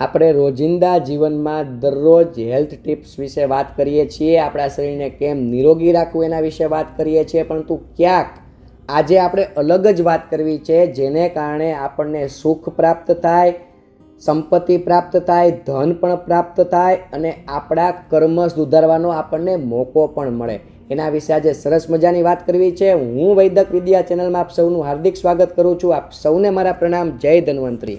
આપણે રોજિંદા જીવનમાં દરરોજ હેલ્થ ટિપ્સ વિશે વાત કરીએ છીએ. આપણા શરીરને કેમ નિરોગી રાખવું એના વિશે વાત કરીએ છીએ. પરંતુ ક્યાંક આજે આપણે અલગ જ વાત કરવી છે, જેને કારણે આપણને સુખ પ્રાપ્ત થાય, સંપત્તિ પ્રાપ્ત થાય, ધન પણ પ્રાપ્ત થાય અને આપણા કર્મ સુધારવાનો આપણને મોકો પણ મળે. એના વિશે આજે સરસ મજાની વાત કરવી છે. હું વૈદક વિદ્યા ચેનલમાં આપ સૌનું હાર્દિક સ્વાગત કરું છું. આપ સૌને મારા પ્રણામ. જય ધન્વંતરી.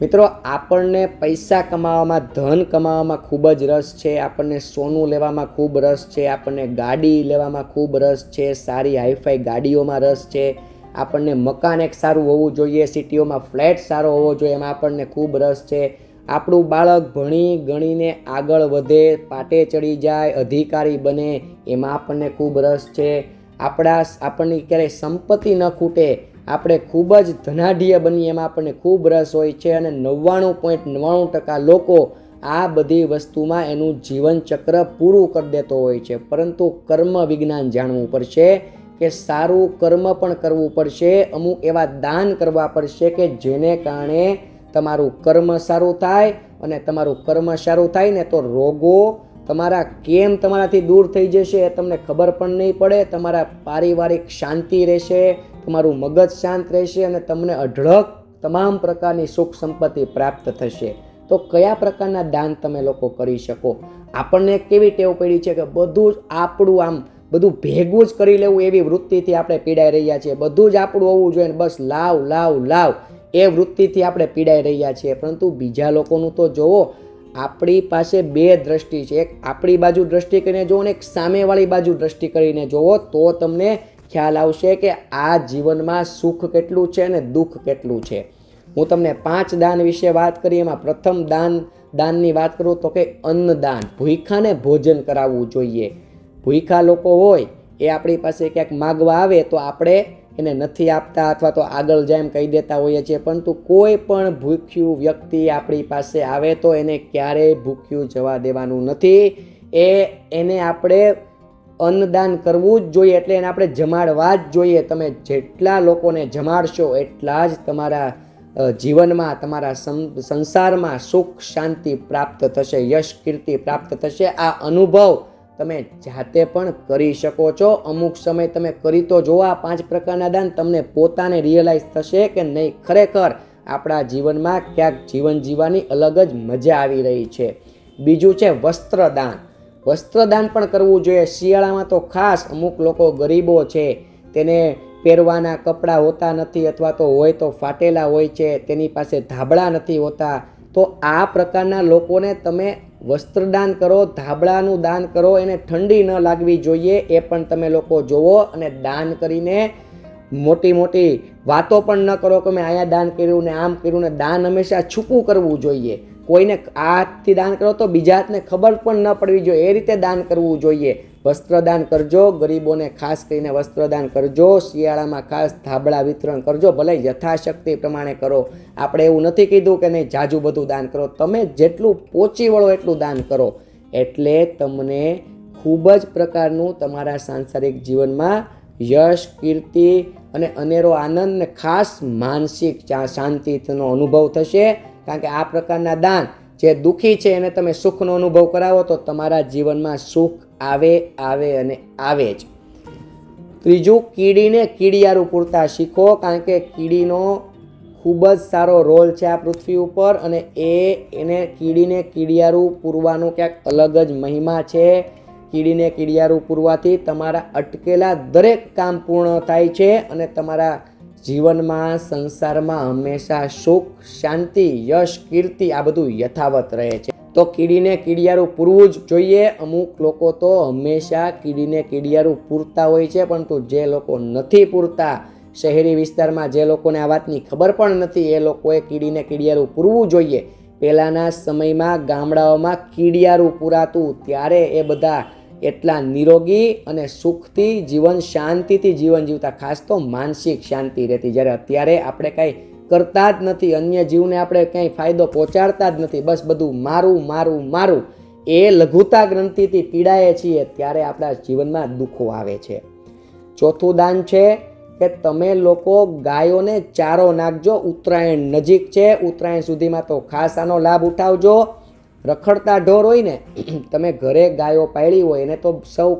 મિત્રો, આપણને પૈસા કમાવામાં, ધન કમાવામાં ખૂબ જ રસ છે. આપણને સોનું લેવામાં ખૂબ રસ છે. આપણને ગાડી લેવામાં ખૂબ રસ છે. સારી હાઈફાઈ ગાડીઓમાં રસ છે. આપણને મકાન એક સારું હોવું જોઈએ. સિટીઓમાં ફ્લેટ સારો હોવો જોઈએ. એમાં આપણને ખૂબ રસ છે. આપણું બાળક ભણી ગણીને આગળ વધે, પાટે ચડી જાય, અધિકારી બને, એમાં આપણને ખૂબ રસ છે. આપણા, આપણને ક્યારેય સંપત્તિ ન ખૂટે આપણે ખૂબ જ ધનાઢ્ય બનીએ એમાં આપણને ખૂબ રસ હોય છે અને નવ્વાણું પોઈન્ટ નવ્વાણું ટકા લોકો આ બધી વસ્તુમાં એનું જીવનચક્ર પૂરું કરી દેતો હોય છે. પરંતુ કર્મ વિજ્ઞાન જાણવું પડશે કે સારું કર્મ પણ કરવું પડશે. અમુક એવા દાન કરવા પડશે કે જેને કારણે તમારું કર્મ સારું થાય અને તમારું કર્મ સારું થાય ને તો રોગો તમારા કેમ તમારાથી દૂર થઈ જશે એ તમને ખબર પણ નહીં પડે, તમારા પારિવારિક શાંતિ રહેશે, તમારું મગજ શાંત રહેશે અને તમને અઢળક તમામ પ્રકારની સુખ સંપત્તિ પ્રાપ્ત થશે. તો કયા પ્રકારના દાન તમે લોકો કરી શકો? આપણને કેવી ટેવ પડી છે કે બધું જ આપણું આમ, બધું ભેગું જ કરી લેવું એવી વૃત્તિથી આપણે પીડાઈ રહ્યા છીએ. બધું જ આપણું હોવું જોઈએ બસ લાવ લાવ લાવ. એ વૃત્તિથી આપણે પીડાઈ રહ્યા છીએ. પરંતુ બીજા લોકોનું તો જુઓ આપણી પાસે બે દ્રષ્ટિ છે. એક આપણી બાજુ દ્રષ્ટિ કરીને જુઓ અને એક સામેવાળી બાજુ દ્રષ્ટિ કરીને જુઓ તો તમને ખ્યાલ આવશે કે આ જીવનમાં સુખ કેટલું છે અને દુઃખ કેટલું છે. હું તમને પાંચ દાન વિશે વાત કરી, એમાં પ્રથમ દાન, દાનની વાત કરું તો કે અન્નદાન. ભૂખાને ભોજન કરાવવું જોઈએ. ભૂખા લોકો હોય, એ આપણી પાસે ક્યાંક માગવા આવે તો આપણે એને નથી આપતા અથવા તો આગળ જાય એમ કહી દેતા હોઈએ છીએ, પરંતુ કોઈ પણ ભૂખ્યું વ્યક્તિ આપણી પાસે આવે તો એને ક્યારેય ભૂખ્યું જવા દેવાનું નથી. એ, એને આપણે અન્નદાન કરવું જ જોઈએ એટલે એને આપણે જમાડવા જ જોઈએ. તમે જેટલા લોકોને જમાડશો એટલા જ તમારા જીવનમાં, તમારા સંસારમાં સુખ, શાંતિ પ્રાપ્ત થશે, યશ, કીર્તિ પ્રાપ્ત થશે. આ અનુભવ તમે જાતે પણ કરી શકો છો. અમુક સમય તમે કરી તો આ પાંચ પ્રકારના દાન તમને પોતાને રિયલાઇઝ થશે કે નહીં, ખરેખર આપણા જીવનમાં ક્યાંક જીવન જીવવાની અલગ જ મજા આવી રહી છે. બીજું છે વસ્ત્રદાન વસ્ત્રદાન પણ કરવું જોઈએ. શિયાળામાં તો ખાસ અમુક લોકો ગરીબો છે, તેને પહેરવાના કપડાં હોતા નથી અથવા તો હોય તો ફાટેલા હોય છે, તેની પાસે ધાબળા નથી હોતા. તો આ પ્રકારના લોકોને તમે વસ્ત્રદાન કરો, ધાબળાનું દાન કરો, એને ઠંડી ન લાગવી જોઈએ, એ પણ તમે લોકો જોવો અને દાન કરીને મોટી મોટી વાતો પણ ન કરો કે મેં અહીંયા દાન કર્યું ને આમ કર્યું ને દાન હંમેશા છૂપું કરવું જોઈએ. કોઈને આ હાથથી દાન કરો તો બીજા હાથને ખબર પણ ન પડવી જોઈએ. એ રીતે દાન કરવું જોઈએ. વસ્ત્રદાન કરજો, ગરીબોને ખાસ કરીને વસ્ત્રદાન કરજો, શિયાળામાં ખાસ ધાબળા વિતરણ કરજો, ભલે યથાશક્તિ પ્રમાણે કરો. આપણે એવું નથી કીધું કે નહીં, જાજુ બધું દાન કરો. તમે જેટલું પોચી વળો એટલું દાન કરો. એટલે તમને ખૂબ જ પ્રકારનું તમારા સાંસારિક જીવનમાં યશ, કીર્તિ અને અનેરો આનંદ ને ખાસ માનસિક શાંતિનો અનુભવ થશે. કારણ કે આ પ્રકારના દાન જે દુઃખી છે એને તમે સુખનો અનુભવ કરાવો તો તમારા જીવનમાં સુખ આવે આવે અને આવે જ. ત્રીજું, કીડીને કીડિયારું પૂરતા શીખો કારણ કે કીડીનો ખૂબ જ સારો રોલ છે આ પૃથ્વી ઉપર અને એ એને કીડીને કીડિયારું પૂરવાનો ક્યાંક અલગ જ મહિમા છે. કીડીને કીડિયારું પૂરવાથી તમારા અટકેલા દરેક કામ પૂર્ણ થાય છે અને તમારા જીવનમાં, સંસારમાં હંમેશા સુખ, શાંતિ, યશ, કીર્તિ આ બધું યથાવત રહે છે. તો કીડીને કીડિયારું પૂરવું જ જોઈએ. અમુક લોકો તો હંમેશા કીડીને કીડિયારું પૂરતા હોય છે, પરંતુ જે લોકો નથી પૂરતા, શહેરી વિસ્તારમાં જે લોકોને આ વાતની ખબર પણ નથી, એ લોકોએ કીડીને કીડિયારું પૂરવું જોઈએ. પહેલાંના સમયમાં ગામડાઓમાં કીડિયારું પૂરાતું, ત્યારે એ બધા એટલા નિરોગી અને સુખથી જીવન, શાંતિથી જીવન જીવતા, ખાસ તો માનસિક શાંતિ રહેતી. જ્યારે અત્યારે આપણે કાંઈ કરતા જ નથી. અન્ય જીવને આપણે ક્યાંય ફાયદો પહોંચાડતા જ નથી. બસ બધું મારું મારું મારું. એ લઘુતા ગ્રંથિથી પીડાએ છીએ ત્યારે આપણા જીવનમાં દુઃખો આવે છે. ચોથું દાન છે કે તમે લોકો ગાયોને ચારો નાખજો. ઉત્તરાયણ નજીક છે. ઉત્તરાયણ સુધીમાં તો ખાસ આનો લાભ ઉઠાવજો. રખડતા ઢોર હોય ને, તમે ઘરે ગાયો પાળી હોય એને તો સૌ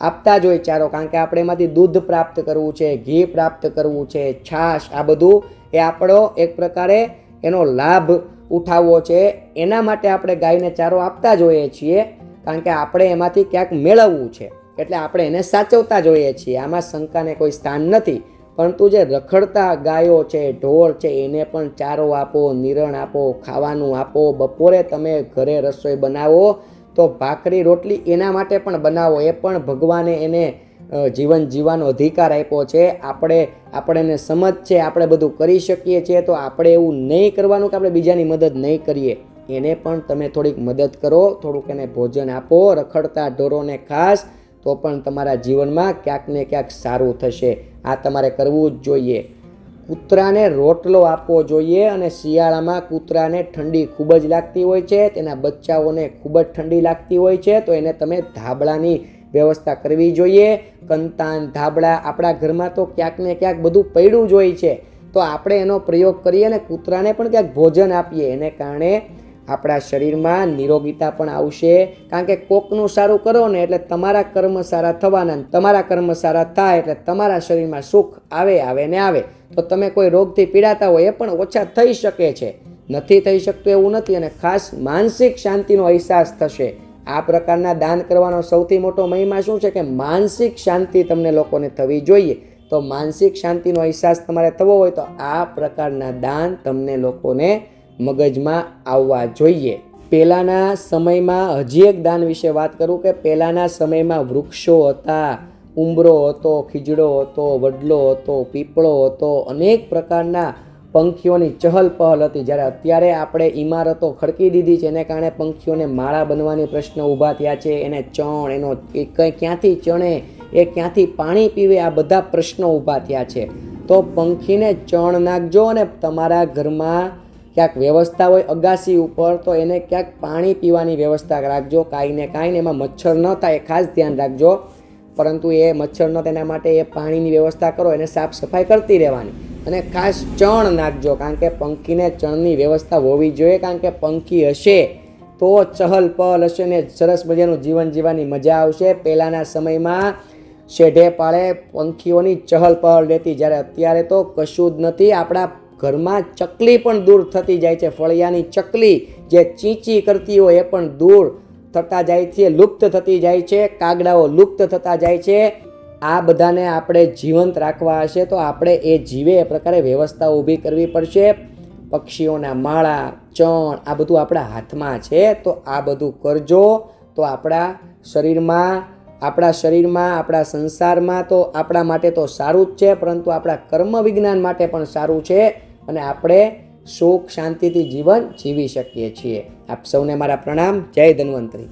આપતા જ હોય ચારો. કારણ કે આપણે એમાંથી દૂધ પ્રાપ્ત કરવું છે, ઘી પ્રાપ્ત કરવું છે, છાશ, આ બધું એ આપણો એક પ્રકારે એનો લાભ ઉઠાવવો છે. એના માટે આપણે ગાયને ચારો આપતા જ હોઈએ છીએ, કારણ કે આપણે એમાંથી ક્યાંક મેળવવું છે. એટલે આપણે એને સાચવતા જોઈએ છીએ. આમાં શંકાને કોઈ સ્થાન નથી. પરંતુ જે રખડતા ગાયો છે, ઢોર છે, એને પણ ચારો આપો, નિરણ આપો, ખાવાનું આપો. બપોરે તમે ઘરે રસોઈ બનાવો તો ભાખરી, રોટલી એના માટે પણ બનાવો. એ પણ ભગવાને એને જીવન જીવવાનો અધિકાર આપ્યો છે, આપણે, આપણને સમજ છે, આપણે બધું કરી શકીએ છીએ, તો આપણે એવું નહીં કરવાનું કે આપણે બીજાની મદદ નહીં કરીએ. એને પણ તમે થોડીક મદદ કરો, થોડુંક એને ભોજન આપો, રખડતા ઢોરોને ખાસ, તો પણ તમારા જીવનમાં ક્યાંક ને ક્યાંક સારું થશે. આ તમારે કરવું જ જોઈએ. કૂતરાને રોટલો આપવો જોઈએ અને શિયાળામાં કૂતરાને ઠંડી ખૂબ જ લાગતી હોય છે, તેના બચ્ચાઓને ખૂબ જ ઠંડી લાગતી હોય છે, તો એને તમે ધાબળાની વ્યવસ્થા કરવી જોઈએ. કંતાન, ધાબળા, આપણા ઘરમાં તો ક્યાંક ને ક્યાંક બધું પડ્યું જ હોય છે. તો આપણે એનો પ્રયોગ કરીએ અને કૂતરાને પણ ક્યાંક ભોજન આપીએ. એને કારણે આપણા શરીરમાં નિરોગીતા પણ આવશે. કારણ કે કોકનું સારું કરો ને એટલે તમારા કર્મ સારા થવાના તમારા કર્મ સારા થાય એટલે તમારા શરીરમાં સુખ આવે આવે ને આવે. તો તમે કોઈ રોગથી પીડાતા હોય એ પણ ઓછા થઈ શકે છે. નથી થઈ શકતું એવું નથી અને ખાસ માનસિક શાંતિનો અહેસાસ થશે. આ પ્રકારના દાન કરવાનો સૌથી મોટો મહિમા શું છે કે માનસિક શાંતિ તમને લોકોને થવી જોઈએ. તો માનસિક શાંતિનો અહેસાસ તમારે થવો હોય તો આ પ્રકારના દાન તમને લોકોને મગજમાં આવવા જોઈએ. પહેલાંના સમયમાં હજી એક દાન વિશે વાત કરું કે પહેલાંના સમયમાં વૃક્ષો હતા ઉંબરો હતો, ખીજડો હતો, વડલો હતો, પીપળો હતો, અનેક પ્રકારના પંખીઓની ચહલ પહલ હતી. જ્યારે અત્યારે આપણે ઇમારતો ખડકી દીધી છે એને કારણે પંખીઓને માળા બનવાની પ્રશ્ન ઊભા થયા છે. એને ચણ, એનો એ કંઈ ક્યાંથી ચણે, એ ક્યાંથી પાણી પીવે, આ બધા પ્રશ્નો ઊભા થયા છે. તો પંખીને ચણ નાખજો અને તમારા ઘરમાં ક્યાંક વ્યવસ્થા હોય અગાસી ઉપર, તો એને ક્યાંક પાણી પીવાની વ્યવસ્થા રાખજો. કાંઈ ને કાંઈ ને એમાં મચ્છર ન થાય ખાસ ધ્યાન રાખજો. પરંતુ એ મચ્છર ન તેના માટે એ પાણીની વ્યવસ્થા કરો, એને સાફ સફાઈ કરતી રહેવાની. અને ખાસ ચણ નાખજો, કારણ કે પંખીને ચણની વ્યવસ્થા હોવી જોઈએ. કારણ કે પંખી હશે તો ચહલ પહલ હશે ને સરસ મજાનું જીવન જીવવાની મજા આવશે. પહેલાંના સમયમાં શેઢે પાળે પંખીઓની ચહલ પહલ રહેતી. જ્યારે અત્યારે તો કશું જ નથી. આપણા ઘરમાં ચકલી પણ દૂર થતી જાય છે. ફળિયાની ચકલી જે ચીંચી કરતી હોય એ પણ દૂર થતા જાય છે, લુપ્ત થતી જાય છે. કાગડાઓ લુપ્ત થતા જાય છે. આ બધાને આપણે જીવંત રાખવા હશે તો આપણે એ જીવે એ પ્રકારે વ્યવસ્થા ઊભી કરવી પડશે. પક્ષીઓના માળા, ચણ, આ બધું આપણા હાથમાં છે તો આ બધું કરજો. તો આપણા શરીરમાં આપણા શરીરમાં, આપણા સંસારમાં તો આપણા માટે તો સારું જ છે, પરંતુ આપણા કર્મ વિજ્ઞાન માટે પણ સારું છે અને આપણે સુખ શાંતિથી જીવન જીવી શકીએ છીએ. આપ સૌને મારા પ્રણામ. જય ધન્વંતરી.